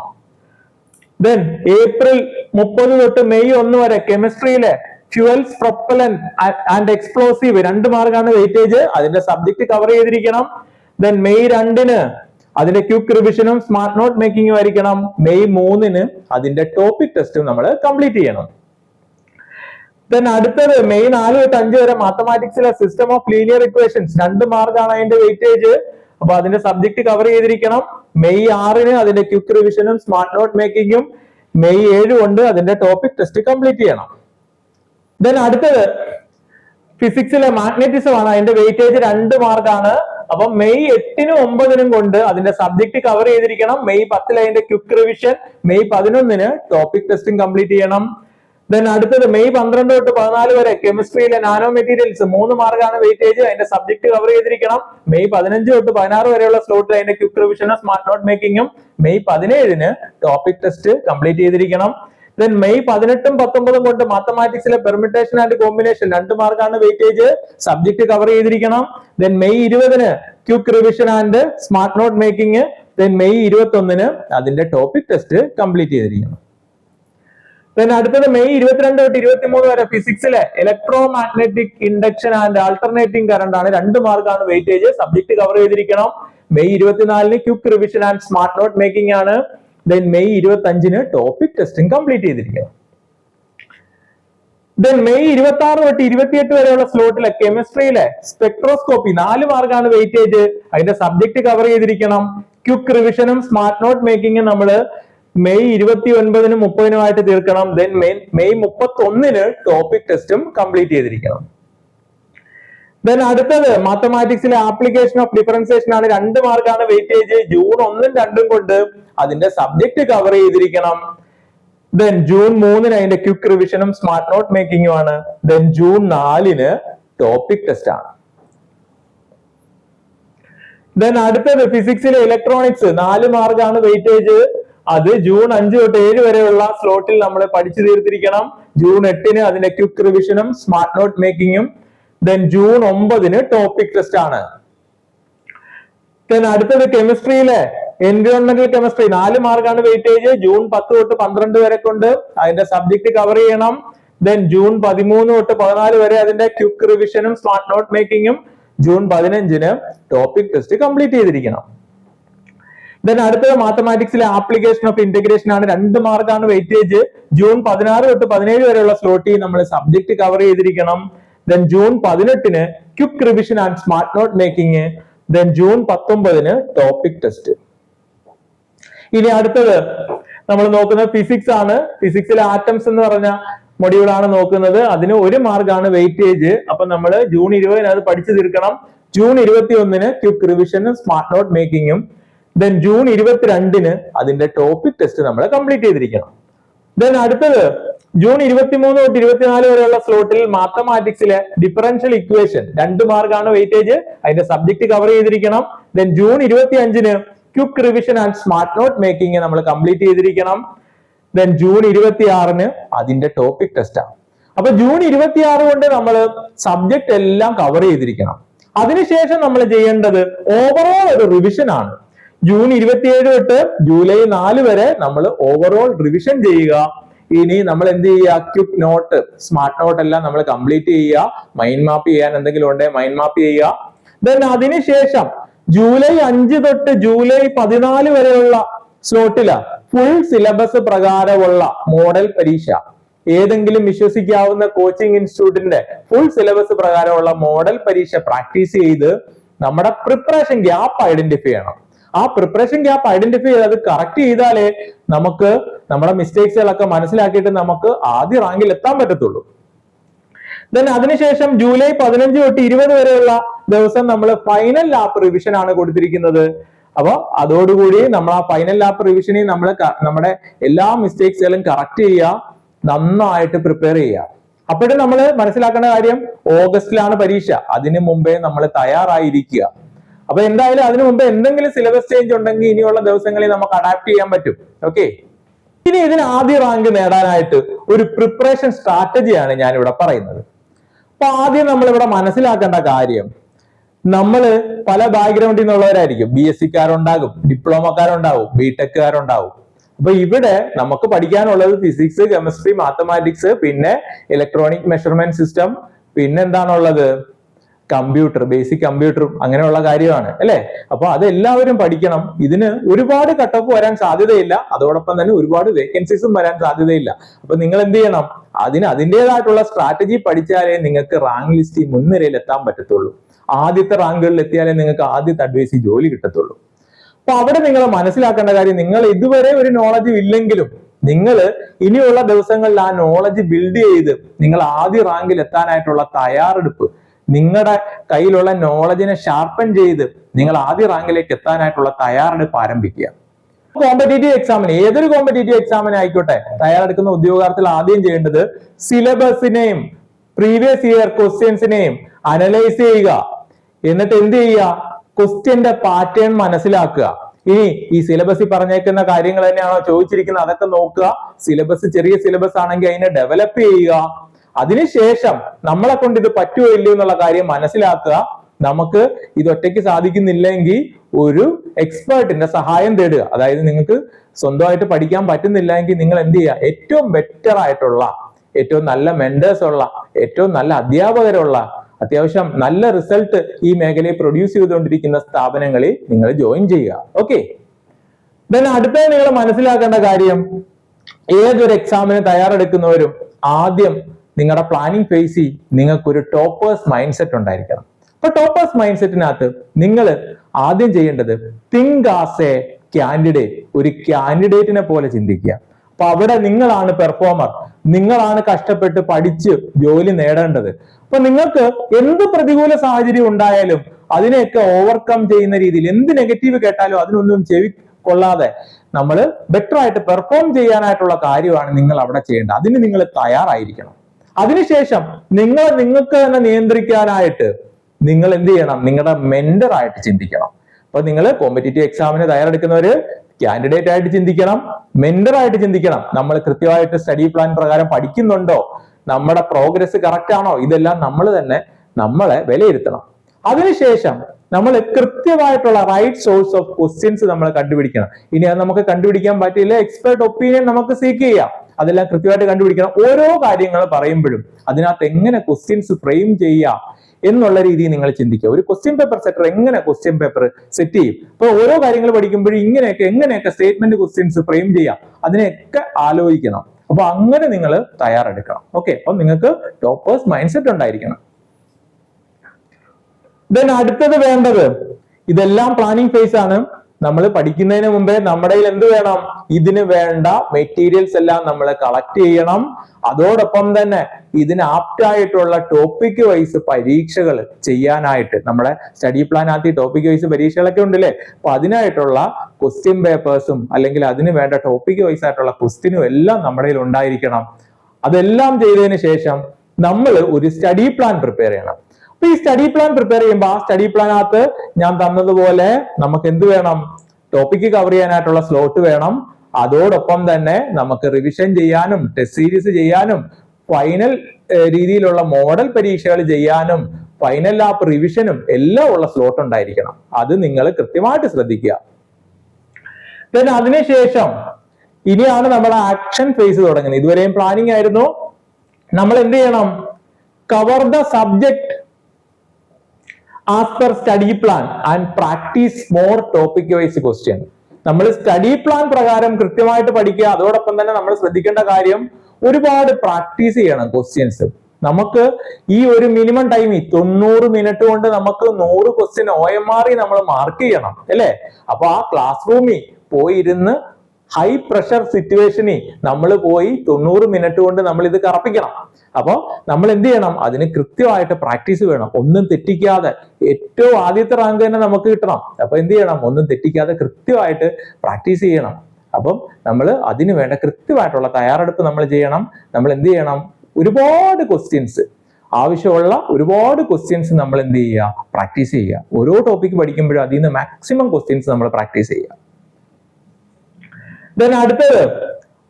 ദെൻ ഏപ്രിൽ മുപ്പത് തൊട്ട് മെയ് ഒന്ന് വരെ കെമിസ്ട്രിയിലെ ഫ്യൂവൽസ് പ്രൊപ്പലൻ ആൻഡ് എക്സ്പ്ലോസീവ് രണ്ട് മാർക്കാണ് വെയിറ്റേജ് അതിന്റെ സബ്ജക്ട് കവർ ചെയ്തിരിക്കണം. ദെൻ മെയ് രണ്ടിന് അതിന്റെ ക്യുക്ക് റിവിഷനും സ്മാർട്ട് നോട്ട് മേക്കിങ്ങും ആയിരിക്കണം. മെയ് മൂന്നിന് അതിന്റെ ടോപ്പിക് ടെസ്റ്റും നമ്മൾ കംപ്ലീറ്റ് ചെയ്യണം. ദെൻ അടുത്തത് മെയ് നാല് തൊട്ട് അഞ്ച് വരെ മാത്തമാറ്റിക്സിലെ സിസ്റ്റം ഓഫ് ലീനിയർ ഇക്വേഷൻസ് രണ്ട് മാർക്കാണ് അതിന്റെ വെയിറ്റേജ് അപ്പൊ അതിന്റെ സബ്ജക്ട് കവർ ചെയ്തിരിക്കണം. മെയ് ആറിന് അതിന്റെ ക്വിക്ക് റിവിഷനും സ്മാർട്ട് നോട്ട് മേക്കിങ്ങും മെയ് ഏഴ് കൊണ്ട് അതിന്റെ ടോപ്പിക് ടെസ്റ്റ് കംപ്ലീറ്റ് ചെയ്യണം. ദെൻ അടുത്തത് ഫിസിക്സിലെ മാഗ്നറ്റിസം ആണ് അതിന്റെ വെയിറ്റേജ് രണ്ട് മാർക്കാണ് അപ്പൊ മെയ് എട്ടിനും ഒമ്പതിനും കൊണ്ട് അതിന്റെ സബ്ജക്ട് കവർ ചെയ്തിരിക്കണം. മെയ് പത്തിൽ അതിന്റെ ക്വിക്ക് റിവിഷൻ മെയ് പതിനൊന്നിന് ടോപ്പിക് ടെസ്റ്റും കംപ്ലീറ്റ് ചെയ്യണം. ദെൻ അടുത്തത് മെയ് പന്ത്രണ്ട് തൊട്ട് പതിനാല് വരെ കെമിസ്ട്രിയിലെ നാനോ മെറ്റീരിയൽസ് മൂന്ന് മാർക്കാണ് വെയിറ്റേജ് അതിന്റെ സബ്ജക്ട് കവർ ചെയ്തിരിക്കണം. മെയ് പതിനഞ്ച് തൊട്ട് പതിനാറ് വരെയുള്ള സ്ലോട്ടിൽ അതിന്റെ ക്വിക്ക് റിവിഷനും സ്മാർട്ട് നോട്ട് മേക്കിംഗും മെയ് പതിനേഴിന് ടോപ്പിക് ടെസ്റ്റ് കംപ്ലീറ്റ് ചെയ്തിരിക്കണം. ദെൻ മെയ് പതിനെട്ടും പത്തൊമ്പതും കൊണ്ട് മാത്തമാറ്റിക്സിലെ പെർമിറ്റേഷൻ ആൻഡ് കോമ്പിനേഷൻ രണ്ട് മാർക്കാണ് വെയിറ്റേജ് സബ്ജക്ട് കവർ ചെയ്തിരിക്കണം. ദെൻ മെയ് ഇരുപതിന് quick revision and smart note making then May ഇരുപത്തി ഒന്നിന് അതിന്റെ ടോപ്പിക് ടെസ്റ്റ് കംപ്ലീറ്റ് ചെയ്തിരിക്കണം. ദെൻ അടുത്തത് മെയ് ഇരുപത്തിരണ്ട് തൊട്ട് ഇരുപത്തിമൂന്ന് വരെ ഫിസിക്സിലെ electromagnetic induction and alternating current ആണ് രണ്ട് മാർക്കാണ് വെയിറ്റേജ് സബ്ജക്ട് കവർ ചെയ്തിരിക്കണം. മെയ് ഇരുപത്തിനാലിന് quick revision and smart note making ആണ്. ദെൻ മെയ് ഇരുപത്തി അഞ്ചിന് ടോപ്പിക് ടെസ്റ്റിംഗ് കംപ്ലീറ്റ് ചെയ്തിരിക്കണം. ദെൻ മെയ് ഇരുപത്തി ആറ് തൊട്ട് ഇരുപത്തിയെട്ട് വരെയുള്ള സ്ലോട്ടിലെ കെമിസ്ട്രിയിലെ സ്പെക്ട്രോസ്കോപ്പി നാല് മാർക്കാണ് വെയിറ്റേജ് അതിന്റെ സബ്ജക്ട് കവർ ചെയ്തിരിക്കണം. ക്യുക്ക് റിവിഷനും സ്മാർട്ട് നോട്ട് മേക്കിംഗും നമ്മൾ മെയ് ഇരുപത്തി ഒൻപതിനും മുപ്പതിനുമായിട്ട് തീർക്കണം. ദെൻ മെയ് മെയ് മുപ്പത്തി ഒന്നിന് ടോപ്പിക് ടെസ്റ്റും കംപ്ലീറ്റ് ചെയ്തിരിക്കണം. ദെൻ അടുത്തത് മാത്തമാറ്റിക്സിലെ ആപ്ലിക്കേഷൻ ഓഫ് ഡിഫറൻസിയേഷൻ ആണ് രണ്ട് മാർക്കാണ് വെയിറ്റേജ് ജൂൺ ഒന്നും രണ്ടും കൊണ്ട് അതിന്റെ സബ്ജക്ട് കവർ ചെയ്തിരിക്കണം. ദെൻ ജൂൺ മൂന്നിന് അതിന്റെ ക്വിക്ക് റിവിഷനും സ്മാർട്ട് നോട്ട് മേക്കിംഗും ആണ്. ദെൻ ജൂൺ നാലിന് ടോപ്പിക് ടെസ്റ്റ് ആണ്. ദെൻ അടുത്തത് ഫിസിക്സിലെ ഇലക്ട്രോണിക്സ് നാല് മാർക്കാണ് വെയിറ്റേജ് അത് ജൂൺ അഞ്ച് തൊട്ട് ഏഴ് വരെയുള്ള സ്ലോട്ടിൽ നമ്മൾ പഠിച്ചു തീർത്തിരിക്കണം. ജൂൺ എട്ടിന് അതിന്റെ ക്വിക്ക് റിവിഷനും സ്മാർട്ട് നോട്ട് മേക്കിങ്ങും ദെൻ ജൂൺ ഒമ്പതിന് ടോപ്പിക് ടെസ്റ്റ് ആണ്. Then അടുത്തത് കെമിസ്ട്രിയിലെ എൻവയോൺമെന്റൽ കെമിസ്ട്രി നാല് മാർക്കാണ് വെയിറ്റേജ് ജൂൺ പത്ത് തൊട്ട് പന്ത്രണ്ട് വരെ കൊണ്ട് അതിന്റെ സബ്ജക്ട് കവർ ചെയ്യണം. ദെൻ ജൂൺ പതിമൂന്ന് തൊട്ട് പതിനാല് വരെ അതിന്റെ ക്വിക്ക് റിവിഷനും സ്മാർട്ട് നോട്ട് മേക്കിങ്ങും ജൂൺ പതിനഞ്ചിന് ടോപ്പിക് ടെസ്റ്റ് കംപ്ലീറ്റ് ചെയ്തിരിക്കണം. ദെൻ അടുത്തത് മാത്തമാറ്റിക്സിലെ ആപ്ലിക്കേഷൻ ഓഫ് ഇന്റഗ്രേഷൻ ആണ്. രണ്ട് മാർക്കാണ് വെയിറ്റേജ് ജൂൺ പതിനാറ് തൊട്ട് പതിനേഴ് വരെയുള്ള സ്ലോട്ടിൽ നമ്മൾ സബ്ജക്ട് കവർ ചെയ്തിരിക്കണം. ദെൻ ജൂൺ പതിനെട്ടിന് quick revision and smart note making then June പത്തൊമ്പതിന് ടോപ്പിക് ടെസ്റ്റ് ഇനി അടുത്തത് നമ്മൾ നോക്കുന്നത് ഫിസിക്സ് ആണ്. ഫിസിക്സിലെ ആറ്റംസ് എന്ന് പറഞ്ഞ മൊഡ്യൂൾ ആണ് നോക്കുന്നത്. അതിന് ഒരു മാർക്കാണ് വെയിറ്റേജ് അപ്പൊ നമ്മൾ ജൂൺ ഇരുപതിന് അത് പഠിച്ചു തീർക്കണം. ജൂൺ ഇരുപത്തി ഒന്നിന് ക്യുക്ക് റിവിഷനും സ്മാർട്ട് നോട്ട് മേക്കിങ്ങും ദെൻ ജൂൺ ഇരുപത്തിരണ്ടിന് അതിന്റെ ടോപ്പിക് ടെസ്റ്റ് നമ്മൾ കംപ്ലീറ്റ് ചെയ്തിരിക്കണം. ദെൻ അടുത്തത് ജൂൺ ഇരുപത്തിമൂന്ന് തൊട്ട് ഇരുപത്തിനാല് വരെയുള്ള സ്ലോട്ടിൽ മാത്തമാറ്റിക്സിലെ ഡിഫറൻഷ്യൽ ഇക്വേഷൻ രണ്ട് മാർക്കാണ് വെയിറ്റേജ് അതിന്റെ സബ്ജക്ട് കവർ ചെയ്തിരിക്കണം. ദെൻ ജൂൺ ഇരുപത്തി അഞ്ചിന് quick revision and smart note making നമ്മൾ കംപ്ലീറ്റ് ചെയ്തിരിക്കണം. ദെൻ ജൂൺ ഇരുപത്തി ആറിന് അതിന്റെ ടോപ്പിക് ടെസ്റ്റ് ആണ്. അപ്പൊ ജൂൺ ഇരുപത്തി ആറ് കൊണ്ട് നമ്മൾ സബ്ജക്ട് എല്ലാം കവർ ചെയ്തിരിക്കണം. അതിനുശേഷം നമ്മൾ ചെയ്യേണ്ടത് ഓവറോൾ ഒരു റിവിഷൻ ആണ്. ജൂൺ ഇരുപത്തിയേഴ് തൊട്ട് ജൂലൈ നാല് വരെ നമ്മൾ ഓവറോൾ റിവിഷൻ ചെയ്യുക. ഇനി നമ്മൾ എന്ത് ചെയ്യുക? ക്യുക്ക് നോട്ട് സ്മാർട്ട് നോട്ട് എല്ലാം നമ്മൾ കംപ്ലീറ്റ് ചെയ്യുക. മൈൻഡ് മാപ്പ് ചെയ്യാൻ എന്തെങ്കിലും ഉണ്ടെങ്കിൽ മൈൻഡ് മാപ്പ് ചെയ്യുക. ദെൻ അതിനുശേഷം ജൂലൈ അഞ്ച് തൊട്ട് ജൂലൈ പതിനാല് വരെയുള്ള സ്ലോട്ടിൽ ഫുൾ സിലബസ് പ്രകാരമുള്ള മോഡൽ പരീക്ഷ. ഏതെങ്കിലും വിശ്വസിക്കാവുന്ന കോച്ചിങ് ഇൻസ്റ്റിറ്റ്യൂട്ടിന്റെ ഫുൾ സിലബസ് പ്രകാരമുള്ള മോഡൽ പരീക്ഷ പ്രാക്ടീസ് ചെയ്ത് നമ്മുടെ പ്രിപ്പറേഷൻ ഗ്യാപ്പ് ഐഡന്റിഫൈ ചെയ്യണം. ആ പ്രിപ്പറേഷൻ ഗ്യാപ്പ് ഐഡന്റിഫൈ ചെയ്ത് അത് കറക്റ്റ് ചെയ്താലേ നമുക്ക് നമ്മുടെ മിസ്റ്റേക്സുകളൊക്കെ മനസ്സിലാക്കിയിട്ട് നമുക്ക് ആദ്യ റാങ്കിൽ എത്താൻ പറ്റത്തുള്ളൂ. ദെൻ അതിനുശേഷം ജൂലൈ പതിനഞ്ച് തൊട്ട് ഇരുപത് വരെയുള്ള ദിവസം നമ്മൾ ഫൈനൽ ലാപ്പ് റിവിഷൻ ആണ് കൊടുത്തിരിക്കുന്നത്. അപ്പൊ അതോടുകൂടി നമ്മൾ ആ ഫൈനൽ ലാപ്പ് റിവിഷനിൽ നമ്മൾ നമ്മുടെ എല്ലാ മിസ്റ്റേക്സുകളും കറക്റ്റ് ചെയ്യുക നന്നായിട്ട് പ്രിപ്പയർ ചെയ്യുക. അപ്പോഴും നമ്മൾ മനസ്സിലാക്കേണ്ട കാര്യം ഓഗസ്റ്റിലാണ് പരീക്ഷ. അതിനു മുമ്പേ നമ്മൾ തയ്യാറായിരിക്കുക. അപ്പൊ എന്തായാലും അതിനു മുമ്പ് എന്തെങ്കിലും സിലബസ് ചേഞ്ച് ഉണ്ടെങ്കിൽ ഇനിയുള്ള ദിവസങ്ങളിൽ നമുക്ക് അഡാപ്റ്റ് ചെയ്യാൻ പറ്റും. ഓക്കെ ഇനി ഇതിന് ആദ്യ റാങ്ക് നേടാനായിട്ട് ഒരു പ്രിപ്പറേഷൻ സ്ട്രാറ്റജിയാണ് ഞാൻ ഇവിടെ പറയുന്നത്. അപ്പൊ ആദ്യം നമ്മൾ ഇവിടെ മനസ്സിലാക്കേണ്ട കാര്യം നമ്മൾ പല ബാക്ക്ഗ്രൗണ്ടിൽ നിന്നുള്ളവരായിരിക്കും. ബി എസ് സിക്കാരുണ്ടാകും ഡിപ്ലോമക്കാരുണ്ടാവും ബി ടെക്കുകാരുണ്ടാവും അപ്പൊ ഇവിടെ നമുക്ക് പഠിക്കാനുള്ളത് ഫിസിക്സ് കെമിസ്ട്രി മാത്തമാറ്റിക്സ് പിന്നെ ഇലക്ട്രോണിക് മെഷർമെന്റ് സിസ്റ്റം പിന്നെ എന്താണുള്ളത്? കമ്പ്യൂട്ടർ ബേസിക് കമ്പ്യൂട്ടറും അങ്ങനെയുള്ള കാര്യമാണ് അല്ലേ? അപ്പൊ അതെല്ലാവരും പഠിക്കണം. ഇതിന് ഒരുപാട് കട്ടപ്പ് വരാൻ സാധ്യതയില്ല. അതോടൊപ്പം തന്നെ ഒരുപാട് വേക്കൻസീസും വരാൻ സാധ്യതയില്ല. അപ്പൊ നിങ്ങൾ എന്ത് ചെയ്യണം അതിന് അതിന്റെതായിട്ടുള്ള സ്ട്രാറ്റജി പഠിച്ചാലേ നിങ്ങൾക്ക് റാങ്ക് ലിസ്റ്റിൽ മുൻനിരയിൽ എത്താൻ പറ്റത്തുള്ളൂ. ആദ്യത്തെ റാങ്കുകളിൽ എത്തിയാലേ നിങ്ങൾക്ക് ആദ്യത്തെ അഡ്വൈസിൽ ജോലി കിട്ടത്തുള്ളൂ. അപ്പൊ അവിടെ നിങ്ങൾ മനസ്സിലാക്കേണ്ട കാര്യം നിങ്ങൾ ഇതുവരെ ഒരു നോളജ് ഇല്ലെങ്കിലും നിങ്ങൾ ഇനിയുള്ള ദിവസങ്ങളിൽ ആ നോളജ് ബിൽഡ് ചെയ്ത് നിങ്ങൾ ആദ്യ റാങ്കിൽ എത്താനായിട്ടുള്ള തയ്യാറെടുപ്പ് നിങ്ങളുടെ കയ്യിലുള്ള നോളജിനെ ഷാർപ്പൻ ചെയ്ത് നിങ്ങൾ ആദ്യ റാങ്കിലേക്ക് എത്താനായിട്ടുള്ള തയ്യാറെടുപ്പ് ആരംഭിക്കുക. കോമ്പറ്റേറ്റീവ് എക്സാമിന് ഏതൊരു കോമ്പറ്റേറ്റീവ് എക്സാമിന് ആയിക്കോട്ടെ തയ്യാറെടുക്കുന്ന ഉദ്യോഗാർത്ഥികൾ ആദ്യം ചെയ്യേണ്ടത് സിലബസിനെയും പ്രീവിയസ് ഇയർ ക്വസ്റ്റ്യൻസിനെയും അനലൈസ് ചെയ്യുക. എന്നിട്ട് എന്ത് ചെയ്യുക? ക്വസ്റ്റ്യന്റെ പാറ്റേൺ മനസ്സിലാക്കുക. ഇനി ഈ സിലബസിൽ പറഞ്ഞേക്കുന്ന കാര്യങ്ങൾ തന്നെയാണോ ചോദിച്ചിരിക്കുന്നത്? അതൊക്കെ നോക്കുക. സിലബസ് ചെറിയ സിലബസ് ആണെങ്കിൽ അതിനെ ഡെവലപ്പ് ചെയ്യുക. അതിനുശേഷം നമ്മളെ കൊണ്ട് ഇത് പറ്റുമോ ഇല്ലയോ എന്നുള്ള കാര്യം മനസ്സിലാക്കുക. നമുക്ക് ഇത് ഒറ്റയ്ക്ക് സാധിക്കുന്നില്ലെങ്കിൽ ഒരു എക്സ്പേർട്ടിന്റെ സഹായം തേടുക. അതായത് നിങ്ങൾക്ക് സ്വന്തമായിട്ട് പഠിക്കാൻ പറ്റുന്നില്ല എങ്കിൽ നിങ്ങൾ എന്ത് ചെയ്യുക? ഏറ്റവും ബെറ്റർ ആയിട്ടുള്ള ഏറ്റവും നല്ല മെന്റേഴ്സ് ഉള്ള ഏറ്റവും നല്ല അധ്യാപകരുള്ള അത്യാവശ്യം നല്ല റിസൾട്ട് ഈ മേഖലയിൽ പ്രൊഡ്യൂസ് ചെയ്തുകൊണ്ടിരിക്കുന്ന സ്ഥാപനങ്ങളിൽ നിങ്ങൾ ജോയിൻ ചെയ്യുക. ഓക്കെ ദെൻ അടുത്തത് നിങ്ങൾ മനസ്സിലാക്കേണ്ട കാര്യം ഏതൊരു എക്സാമിന് തയ്യാറെടുക്കുന്നവരും ആദ്യം നിങ്ങളുടെ പ്ലാനിങ് ഫേസിൽ നിങ്ങൾക്ക് ഒരു ടോപ്പേഴ്സ് മൈൻഡ് സെറ്റ് ഉണ്ടായിരിക്കണം. അപ്പൊ ടോപ്പേഴ്സ് മൈൻഡ് സെറ്റിനകത്ത് നിങ്ങൾ ആദ്യം ചെയ്യേണ്ടത് തിങ്ക് ആസ് എ കാൻഡിഡേറ്റ് ഒരു കാൻഡിഡേറ്റിനെ പോലെ ചിന്തിക്കുക. അപ്പൊ അവിടെ നിങ്ങളാണ് പെർഫോമർ നിങ്ങളാണ് കഷ്ടപ്പെട്ട് പഠിച്ച് ജോലി നേടേണ്ടത്. അപ്പൊ നിങ്ങൾക്ക് എന്ത് പ്രതികൂല സാഹചര്യം ഉണ്ടായാലും അതിനെയൊക്കെ ഓവർകം ചെയ്യുന്ന രീതിയിൽ എന്ത് നെഗറ്റീവ് കേട്ടാലും അതിനൊന്നും ചെവി കൊള്ളാതെ നമ്മൾ ബെറ്റർ ആയിട്ട് പെർഫോം ചെയ്യാനായിട്ടുള്ള കാര്യമാണ് നിങ്ങൾ അവിടെ ചെയ്യേണ്ടത്. അതിന് നിങ്ങൾ തയ്യാറായിരിക്കണം. അതിനുശേഷം നിങ്ങൾ നിങ്ങൾക്ക് തന്നെ നിയന്ത്രിക്കാനായിട്ട് നിങ്ങൾ എന്ത് ചെയ്യണം? നിങ്ങളുടെ മെന്റർ ആയിട്ട് ചിന്തിക്കണം. അപ്പൊ നിങ്ങൾ കോമ്പറ്റേറ്റീവ് എക്സാമിന് തയ്യാറെടുക്കുന്നവര് കാൻഡിഡേറ്റ് ആയിട്ട് ചിന്തിക്കണം മെന്റർ ആയിട്ട് ചിന്തിക്കണം. നമ്മൾ കൃത്യമായിട്ട് സ്റ്റഡി പ്ലാൻ പ്രകാരം പഠിക്കുന്നുണ്ടോ? നമ്മുടെ പ്രോഗ്രസ് കറക്റ്റ് ആണോ? ഇതെല്ലാം നമ്മൾ തന്നെ നമ്മളെ വിലയിരുത്തണം. അതിനുശേഷം നമ്മൾ കൃത്യമായിട്ടുള്ള റൈറ്റ് സോഴ്സ് ഓഫ് ക്വസ്റ്റ്യൻസ് നമ്മൾ കണ്ടുപിടിക്കണം. ഇനി അത് നമുക്ക് കണ്ടുപിടിക്കാൻ പറ്റില്ല എക്സ്പെർട്ട് ഒപ്പീനിയൻ നമുക്ക് സീക്ക് ചെയ്യാം. അതെല്ലാം കൃത്യമായിട്ട് കണ്ടുപിടിക്കണം. ഓരോ കാര്യങ്ങൾ പറയുമ്പോഴും അതിനകത്ത് എങ്ങനെ ക്വസ്റ്റ്യൻസ് ഫ്രെയിം ചെയ്യാം എന്നുള്ള രീതിയിൽ നിങ്ങൾ ചിന്തിക്കുക. ഒരു ക്വസ്റ്റ്യൻ പേപ്പർ സെറ്റർ എങ്ങനെ ക്വസ്റ്റ്യൻ പേപ്പർ സെറ്റ് ചെയ്യും? അപ്പോൾ ഓരോ കാര്യങ്ങൾ പഠിക്കുമ്പോഴും ഇങ്ങനെയൊക്കെ എങ്ങനെയൊക്കെ സ്റ്റേറ്റ്മെന്റ് ക്വസ്റ്റ്യൻസ് ഫ്രെയിം ചെയ്യാം അതിനെയൊക്കെ ആലോചിക്കണം. അപ്പൊ അങ്ങനെ നിങ്ങൾ തയ്യാറെടുക്കണം. ഓക്കെ അപ്പൊ നിങ്ങൾക്ക് ടോപ്പേഴ്സ് മൈൻഡ് സെറ്റ് ഉണ്ടായിരിക്കണം. ദെൻ അടുത്തത് വേണ്ടത് ഇതെല്ലാം പ്ലാനിങ് ഫേസ് ആണ്. നമ്മൾ പഠിക്കുന്നതിന് മുമ്പേ നമ്മുടെ കയ്യിൽ എന്ത് വേണം? ഇതിന് വേണ്ട മെറ്റീരിയൽസ് എല്ലാം നമ്മൾ കളക്ട് ചെയ്യണം. അതോടൊപ്പം തന്നെ ഇതിന് ആപ്റ്റ് ആയിട്ടുള്ള ടോപ്പിക് വൈസ് പരീക്ഷകൾ ചെയ്യാനായിട്ട് നമ്മുടെ സ്റ്റഡി പ്ലാനകത്ത് ടോപ്പിക് വൈസ് പരീക്ഷകളൊക്കെ ഉണ്ടല്ലേ? അപ്പൊ അതിനായിട്ടുള്ള ക്വസ്റ്റ്യൻ പേപ്പേഴ്സും അല്ലെങ്കിൽ അതിന് വേണ്ട ടോപ്പിക് വൈസ് ആയിട്ടുള്ള ക്വസ്റ്റ്യനും എല്ലാം നമ്മുടെ കയ്യിൽ ഉണ്ടായിരിക്കണം. അതെല്ലാം ചെയ്തതിന് ശേഷം നമ്മൾ ഒരു സ്റ്റഡി പ്ലാൻ പ്രിപ്പയർ ചെയ്യണം. അപ്പൊ ഈ സ്റ്റഡി പ്ലാൻ പ്രിപ്പയർ ചെയ്യുമ്പോൾ ആ സ്റ്റഡി പ്ലാനകത്ത് ഞാൻ തന്നതുപോലെ നമുക്ക് എന്ത് വേണം? ടോപ്പിക് കവർ ചെയ്യാനായിട്ടുള്ള സ്ലോട്ട് വേണം. അതോടൊപ്പം തന്നെ നമുക്ക് റിവിഷൻ ചെയ്യാനും ടെസ്റ്റ് സീരീസ് ചെയ്യാനും ഫൈനൽ രീതിയിലുള്ള മോഡൽ പരീക്ഷകൾ ചെയ്യാനും ഫൈനൽ ലാപ്പ് റിവിഷനും എല്ലാം ഉള്ള സ്ലോട്ട് ഉണ്ടായിരിക്കണം. അത് നിങ്ങൾ കൃത്യമായിട്ട് ശ്രദ്ധിക്കുക. ദെൻ അതിനുശേഷം ഇനിയാണ് നമ്മൾ ആക്ഷൻ ഫേസ് തുടങ്ങുന്നത്. ഇതുവരെയും പ്ലാനിങ് ആയിരുന്നു. നമ്മൾ എന്ത് ചെയ്യണം? Cover the subject per study plan and practice more topic wise question നമ്മൾ സ്റ്റഡി പ്ലാൻ പ്രകാരം കൃത്യമായിട്ട് പഠിക്കുക. അതോടൊപ്പം തന്നെ നമ്മൾ ശ്രദ്ധിക്കേണ്ട കാര്യം ഒരുപാട് പ്രാക്ടീസ് ചെയ്യണം ക്വസ്റ്റ്യൻസ് നമുക്ക് ഈ ഒരു മിനിമം ടൈം ഈ തൊണ്ണൂറ് മിനിറ്റ് കൊണ്ട് നമുക്ക് നൂറ് ക്വസ്റ്റ്യൻ ഒ എം ആർ നമ്മൾ മാർക്ക് ചെയ്യണം. അല്ലേ? അപ്പൊ ആ ക്ലാസ് റൂമിൽ പോയിരുന്ന് ഹൈ പ്രഷർ സിറ്റുവേഷനിൽ നമ്മൾ പോയി തൊണ്ണൂറ് മിനിറ്റ് കൊണ്ട് നമ്മൾ ഇത് കറപ്പിക്കണം. അപ്പോൾ നമ്മൾ എന്ത് ചെയ്യണം? അതിന് കൃത്യമായിട്ട് പ്രാക്ടീസ് വേണം. ഒന്നും തെറ്റിക്കാതെ ഏറ്റവും ആദ്യത്തെ റാങ്ക് തന്നെ നമുക്ക് കിട്ടണം. അപ്പൊ എന്ത് ചെയ്യണം? ഒന്നും തെറ്റിക്കാതെ കൃത്യമായിട്ട് പ്രാക്ടീസ് ചെയ്യണം. അപ്പം നമ്മൾ അതിന് വേണ്ട കൃത്യമായിട്ടുള്ള തയ്യാറെടുപ്പ് നമ്മൾ ചെയ്യണം. നമ്മൾ എന്ത് ചെയ്യണം? ഒരുപാട് ക്വസ്റ്റ്യൻസ് ആവശ്യമുള്ള ഒരുപാട് ക്വസ്റ്റ്യൻസ് നമ്മൾ എന്ത് ചെയ്യുക? പ്രാക്ടീസ് ചെയ്യുക. ഓരോ ടോപ്പിക് പഠിക്കുമ്പോഴും അതിൽ നിന്ന് മാക്സിമം ക്വസ്റ്റ്യൻസ് നമ്മൾ പ്രാക്ടീസ് ചെയ്യുക. ദെൻ അടുത്തത്.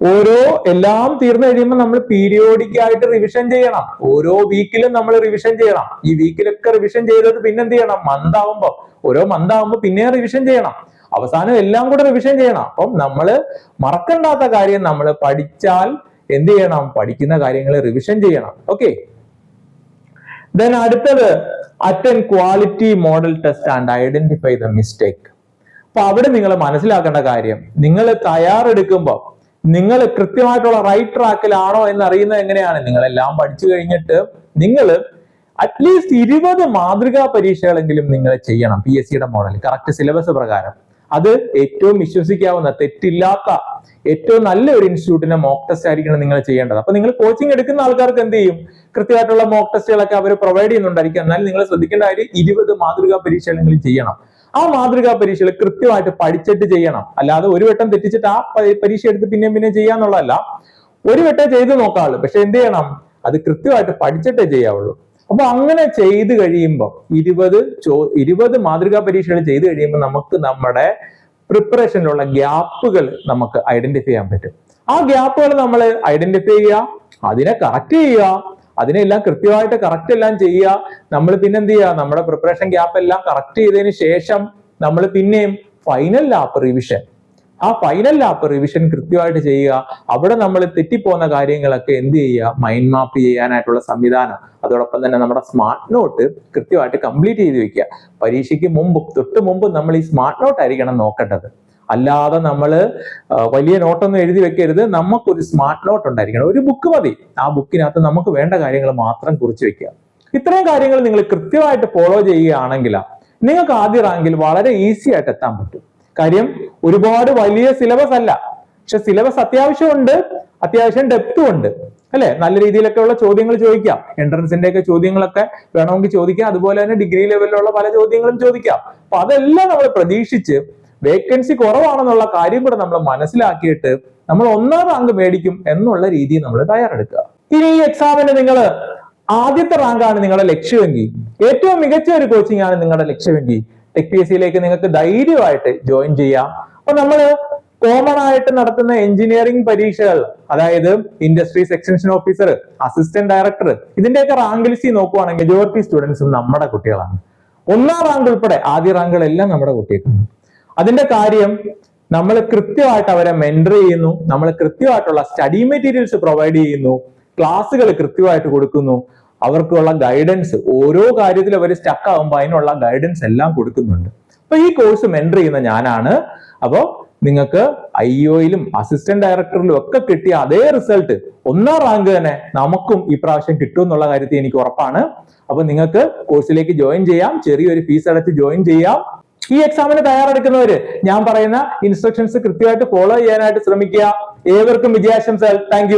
ഓരോ എല്ലാം തീർന്നു കഴിയുമ്പോൾ നമ്മൾ പീരിയോഡിക് ആയിട്ട് റിവിഷൻ ചെയ്യണം. ഓരോ വീക്കിലും നമ്മൾ റിവിഷൻ ചെയ്യണം. ഈ വീക്കിലൊക്കെ റിവിഷൻ ചെയ്തത് പിന്നെ എന്ത് ചെയ്യണം? മന്ത് ആവുമ്പോ. ഓരോ മന്ത് ആവുമ്പോ പിന്നെ റിവിഷൻ ചെയ്യണം. അവസാനം എല്ലാം കൂടെ റിവിഷൻ ചെയ്യണം. അപ്പം നമ്മൾ മറക്കണ്ടാത്ത കാര്യം നമ്മൾ പഠിച്ചാൽ എന്ത് ചെയ്യണം? പഠിക്കുന്ന കാര്യങ്ങൾ റിവിഷൻ ചെയ്യണം. ഓക്കെ ദെൻ അടുത്തത് attend quality model test and identify the mistake അപ്പൊ അവിടെ നിങ്ങൾ മനസ്സിലാക്കേണ്ട കാര്യം നിങ്ങൾ തയ്യാറെടുക്കുമ്പോൾ നിങ്ങൾ കൃത്യമായിട്ടുള്ള റൈറ്റ് ട്രാക്കിലാണോ എന്ന് അറിയുന്നത് എങ്ങനെയാണ്? നിങ്ങളെല്ലാം പഠിച്ചു കഴിഞ്ഞിട്ട് നിങ്ങൾ അറ്റ്ലീസ്റ്റ് ഇരുപത് മാതൃകാ പരീക്ഷകളെങ്കിലും നിങ്ങൾ ചെയ്യണം പി എസ് സിയുടെ മോഡൽ കറക്റ്റ് സിലബസ് പ്രകാരം. അത് ഏറ്റവും വിശ്വസിക്കാവുന്ന തെറ്റില്ലാത്ത ഏറ്റവും നല്ല ഒരു ഇൻസ്റ്റിറ്റ്യൂട്ടിന്റെ മോക്ക് ടെസ്റ്റ് ആയിരിക്കണം നിങ്ങൾ ചെയ്യേണ്ടത്. അപ്പൊ നിങ്ങൾ കോച്ചിങ് എടുക്കുന്ന ആൾക്കാർക്ക് എന്ത് ചെയ്യും? കൃത്യമായിട്ടുള്ള മോക്ക് ടെസ്റ്റുകളൊക്കെ അവർ പ്രൊവൈഡ് ചെയ്യുന്നുണ്ടായിരിക്കും. എന്നാൽ നിങ്ങൾ ശ്രദ്ധിക്കേണ്ട കാര്യം ഇരുപത് മാതൃകാ പരീക്ഷകളെങ്കിലും ചെയ്യണം. ആ മാതൃകാ പരീക്ഷകൾ കൃത്യമായിട്ട് പഠിച്ചിട്ട് ചെയ്യണം. അല്ലാതെ ഒരു വട്ടം തെറ്റിച്ചിട്ട് ആ പരീക്ഷ എടുത്ത് പിന്നെയും പിന്നെയും ചെയ്യാന്നുള്ളതല്ല. ഒരു വട്ടം ചെയ്ത് നോക്കാവുള്ളൂ. പക്ഷെ എന്ത് ചെയ്യണം? അത് കൃത്യമായിട്ട് പഠിച്ചിട്ടേ ചെയ്യാവുള്ളൂ. അപ്പൊ അങ്ങനെ ചെയ്ത് കഴിയുമ്പോൾ ഇരുപത് ചോ ഇരുപത് മാതൃകാ പരീക്ഷകൾ ചെയ്ത് കഴിയുമ്പോൾ നമുക്ക് നമ്മുടെ പ്രിപ്പറേഷനിലുള്ള ഗ്യാപ്പുകൾ നമുക്ക് ഐഡന്റിഫൈ ചെയ്യാൻ പറ്റും. ആ ഗ്യാപ്പുകൾ നമ്മൾ ഐഡന്റിഫൈ ചെയ്യുക അതിനെ കറക്റ്റ് ചെയ്യുക അതിനെല്ലാം കൃത്യമായിട്ട് കറക്റ്റ് എല്ലാം ചെയ്യുക. നമ്മൾ പിന്നെ എന്ത് ചെയ്യുക? നമ്മുടെ പ്രിപ്പറേഷൻ ഗ്യാപ്പ് എല്ലാം കറക്റ്റ് ചെയ്തതിന് ശേഷം നമ്മൾ പിന്നെയും ഫൈനൽ ലാപ്പ് റിവിഷൻ ആ ഫൈനൽ ലാപ്പ് റിവിഷൻ കൃത്യമായിട്ട് ചെയ്യുക. അവിടെ നമ്മൾ തെറ്റിപ്പോകുന്ന കാര്യങ്ങളൊക്കെ എന്ത് ചെയ്യുക? മൈൻഡ് മാപ്പ് ചെയ്യാനായിട്ടുള്ള സംവിധാനം. അതോടൊപ്പം തന്നെ നമ്മുടെ സ്മാർട്ട് നോട്ട് കൃത്യമായിട്ട് കംപ്ലീറ്റ് ചെയ്ത് വെക്കുക. പരീക്ഷയ്ക്ക് മുമ്പ് തൊട്ട് മുമ്പ് നമ്മൾ ഈ സ്മാർട്ട് നോട്ട് ആയിരിക്കണം നോക്കേണ്ടത്. അല്ലാതെ നമ്മൾ വലിയ നോട്ടൊന്നും എഴുതി വെക്കരുത്. നമുക്കൊരു സ്മാർട്ട് നോട്ട് ഉണ്ടായിരിക്കണം. ഒരു ബുക്ക് മതി. ആ ബുക്കിനകത്ത് നമുക്ക് വേണ്ട കാര്യങ്ങൾ മാത്രം കുറിച്ച് വെക്കുക. ഇത്രയും കാര്യങ്ങൾ നിങ്ങൾ കൃത്യമായിട്ട് ഫോളോ ചെയ്യുകയാണെങ്കിൽ നിങ്ങൾക്ക് ആദ്യ റാങ്കിൽ വളരെ ഈസി ആയിട്ട് എത്താൻ പറ്റും. കാര്യം ഒരുപാട് വലിയ സിലബസ് അല്ല. പക്ഷെ സിലബസ് അത്യാവശ്യമുണ്ട്. അത്യാവശ്യം ഡെപ്തും ഉണ്ട്. അല്ലെ? നല്ല രീതിയിലൊക്കെ ഉള്ള ചോദ്യങ്ങൾ ചോദിക്കാം. എൻട്രൻസിന്റെ ഒക്കെ ചോദ്യങ്ങളൊക്കെ വേണമെങ്കിൽ ചോദിക്കാം. അതുപോലെ തന്നെ ഡിഗ്രി ലെവലിലുള്ള പല ചോദ്യങ്ങളും ചോദിക്കാം. അപ്പൊ അതെല്ലാം നമ്മൾ പ്രതീക്ഷിച്ച് വേക്കൻസി കുറവാണെന്നുള്ള കാര്യം കൂടെ നമ്മൾ മനസ്സിലാക്കിയിട്ട് നമ്മൾ ഒന്നാം റാങ്ക് മേടിക്കും എന്നുള്ള രീതിയിൽ നമ്മൾ തയ്യാറെടുക്കുക. ഇനി ഈ എക്സാമിന് നിങ്ങൾ ആദ്യത്തെ റാങ്കാണ് നിങ്ങളുടെ ലക്ഷ്യമെങ്കിൽ ഏറ്റവും മികച്ച ഒരു കോച്ചിങ് ആണ് നിങ്ങളുടെ ലക്ഷ്യമെങ്കിൽ ടെക് പി എസ് സിയിലേക്ക് നിങ്ങൾക്ക് ധൈര്യമായിട്ട് ജോയിൻ ചെയ്യാം. അപ്പൊ നമ്മൾ കോമൺ ആയിട്ട് നടത്തുന്ന എഞ്ചിനീയറിംഗ് പരീക്ഷകൾ അതായത് industries extension officer assistant director ഇതിന്റെയൊക്കെ റാങ്ക് ലിസ്റ്റ് നോക്കുവാണെങ്കിൽ മെജോറിറ്റി സ്റ്റുഡൻസും നമ്മുടെ കുട്ടികളാണ്. ഒന്നാം റാങ്ക് ഉൾപ്പെടെ ആദ്യ റാങ്കുകളെല്ലാം നമ്മുടെ കുട്ടികൾക്കാണ് അതിന്റെ കാര്യം നമ്മൾ കൃത്യമായിട്ട് അവരെ മെന്റർ ചെയ്യുന്നു നമ്മൾ കൃത്യമായിട്ടുള്ള സ്റ്റഡി മെറ്റീരിയൽസ് പ്രൊവൈഡ് ചെയ്യുന്നു ക്ലാസ്സുകൾ കൃത്യമായിട്ട് കൊടുക്കുന്നു. അവർക്കുള്ള ഗൈഡൻസ് ഓരോ കാര്യത്തിൽ അവർ സ്റ്റക്ക് ആകുമ്പോൾ അതിനുള്ള ഗൈഡൻസ് എല്ലാം കൊടുക്കുന്നുണ്ട്. അപ്പൊ ഈ കോഴ്സ് മെന്റർ ചെയ്യുന്ന ഞാനാണ്. അപ്പോൾ നിങ്ങൾക്ക് ഐ ഒയിലും അസിസ്റ്റന്റ് ഡയറക്ടറിലും ഒക്കെ കിട്ടിയ അതേ റിസൾട്ട് ഒന്നാം റാങ്ക് തന്നെ നമുക്കും ഈ പ്രാവശ്യം കിട്ടും എന്നുള്ള കാര്യത്തിൽ എനിക്ക് ഉറപ്പാണ്. അപ്പൊ നിങ്ങൾക്ക് കോഴ്സിലേക്ക് ജോയിൻ ചെയ്യാം ചെറിയൊരു ഫീസ് അടച്ച് ജോയിൻ ചെയ്യാം. ഈ എക്സാമിന് തയ്യാറെടുക്കുന്നവര് ഞാൻ പറയുന്ന ഇൻസ്ട്രക്ഷൻസ് കൃത്യമായിട്ട് ഫോളോ ചെയ്യാനായിട്ട് ശ്രമിക്കുക. ഏവർക്കും വിജയാശംസകൾ. താങ്ക്